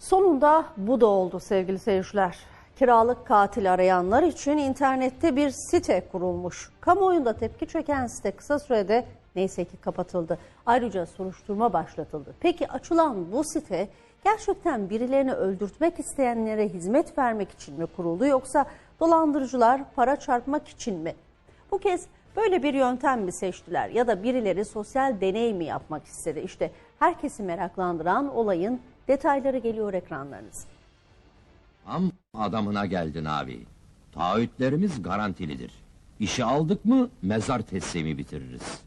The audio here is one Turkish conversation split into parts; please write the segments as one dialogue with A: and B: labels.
A: Sonunda bu da oldu sevgili seyirciler. Kiralık katil arayanlar için internette bir site kurulmuş. Kamuoyunda tepki çeken site kısa sürede neyse ki kapatıldı. Ayrıca soruşturma başlatıldı. Peki açılan bu site gerçekten birilerini öldürtmek isteyenlere hizmet vermek için mi kuruldu yoksa dolandırıcılar para çarpmak için mi? Bu kez böyle bir yöntem mi seçtiler ya da birileri sosyal deney mi yapmak istedi? İşte herkesi meraklandıran olayın detayları geliyor ekranlarınıza.
B: Tam adamına geldin abi. Taahhütlerimiz garantilidir. İşi aldık mı mezar teslimi bitiririz.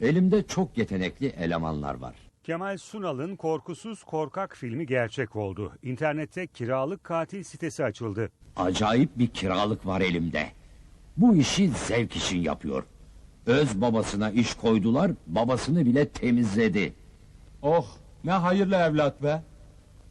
B: Elimde çok yetenekli elemanlar var.
C: Kemal Sunal'ın Korkusuz Korkak filmi gerçek oldu. İnternette kiralık katil sitesi açıldı.
B: Acayip bir kiralık var elimde. Bu işi zevk için yapıyor. Öz babasına iş koydular, babasını bile temizledi.
D: Oh ne hayırlı evlat be.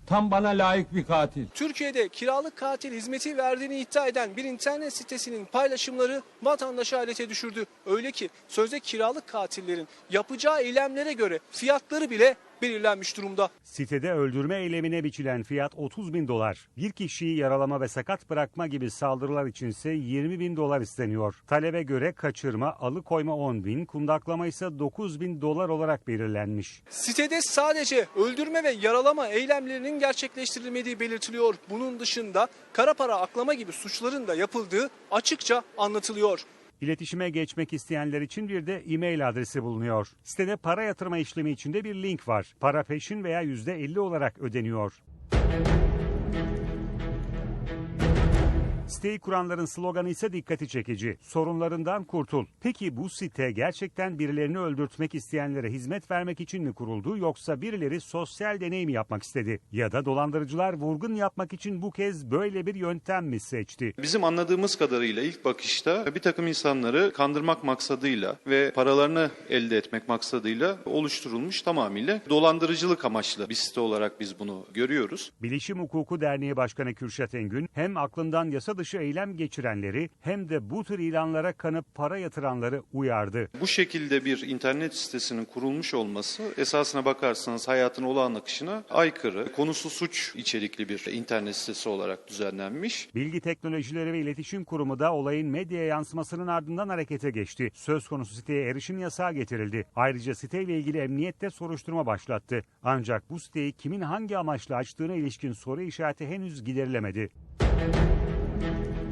D: Tam bana layık bir katil.
E: Türkiye'de kiralık katil hizmeti verdiğini iddia eden bir internet sitesinin paylaşımları vatandaşı hayrete düşürdü. Öyle ki sözde kiralık katillerin yapacağı eylemlere göre fiyatları bile belirlenmiş durumda.
C: Sitede öldürme eylemine biçilen fiyat 30 bin dolar. Bir kişiyi yaralama ve sakat bırakma gibi saldırılar içinse 20 bin dolar isteniyor. Talebe göre kaçırma, alıkoyma 10 bin, kundaklama ise 9 bin dolar olarak belirlenmiş.
E: Sitede sadece öldürme ve yaralama eylemlerinin gerçekleştirilmediği belirtiliyor. Bunun dışında kara para aklama gibi suçların da yapıldığı açıkça anlatılıyor.
C: İletişime geçmek isteyenler için bir de e-mail adresi bulunuyor. Sitede para yatırma işlemi için de bir link var. Para peşin veya %50 olarak ödeniyor. Siteyi kuranların sloganı ise dikkati çekici. Sorunlarından kurtul. Peki bu site gerçekten birilerini öldürtmek isteyenlere hizmet vermek için mi kuruldu yoksa birileri sosyal deney mi yapmak istedi? Ya da dolandırıcılar vurgun yapmak için bu kez böyle bir yöntem mi seçti?
F: Bizim anladığımız kadarıyla ilk bakışta bir takım insanları kandırmak maksadıyla ve paralarını elde etmek maksadıyla oluşturulmuş tamamıyla dolandırıcılık amaçlı bir site olarak biz bunu görüyoruz.
C: Bilişim Hukuku Derneği Başkanı Kürşat Engün hem aklından yasa dışı eylem geçirenleri hem de bu tür ilanlara kanıp para yatıranları uyardı.
F: Bu şekilde bir internet sitesinin kurulmuş olması esasına bakarsanız hayatın olağan akışına aykırı, konusu suç içerikli bir internet sitesi olarak düzenlenmiş.
C: Bilgi Teknolojileri ve İletişim Kurumu da olayın medyaya yansımasının ardından harekete geçti. Söz konusu siteye erişim yasağı getirildi. Ayrıca siteyle ilgili emniyette soruşturma başlattı. Ancak bu siteyi kimin hangi amaçla açtığına ilişkin soru işareti henüz giderilemedi. Thank you.